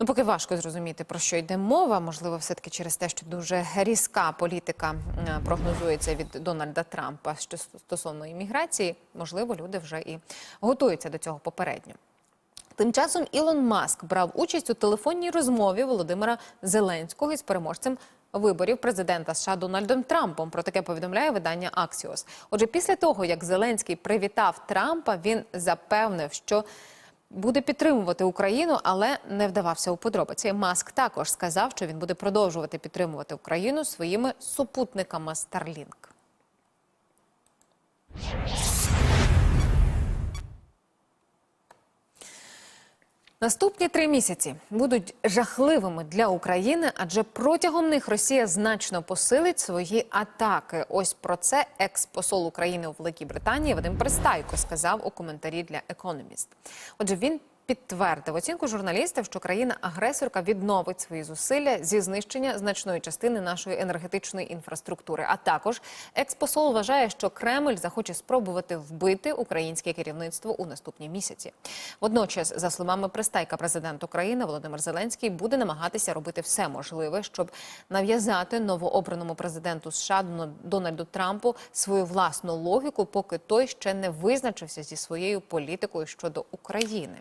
Ну, поки важко зрозуміти, про що йде мова. Можливо, все-таки через те, що дуже різка політика прогнозується від Дональда Трампа що стосовно імміграції. Можливо, люди вже і готуються до цього попередньо. Тим часом Ілон Маск брав участь у телефонній розмові Володимира Зеленського із переможцем виборів президента США Дональдом Трампом. Про таке повідомляє видання Axios. Отже, після того як Зеленський привітав Трампа, він запевнив, що буде підтримувати Україну, але не вдавався у подробиці. Маск також сказав, що він буде продовжувати підтримувати Україну своїми супутниками Starlink. Наступні три місяці будуть жахливими для України, адже протягом них Росія значно посилить свої атаки. Ось про це екс-посол України у Великій Британії Вадим Пристайко сказав у коментарі для Економіст. Отже, він підтвердив оцінку журналістів, що країна-агресорка відновить свої зусилля зі знищення значної частини нашої енергетичної інфраструктури. А також експосол вважає, що Кремль захоче спробувати вбити українське керівництво у наступні місяці. Водночас, за словами пристайка, президент України Володимир Зеленський буде намагатися робити все можливе, щоб нав'язати новообраному президенту США Дональду Трампу свою власну логіку, поки той ще не визначився зі своєю політикою щодо України.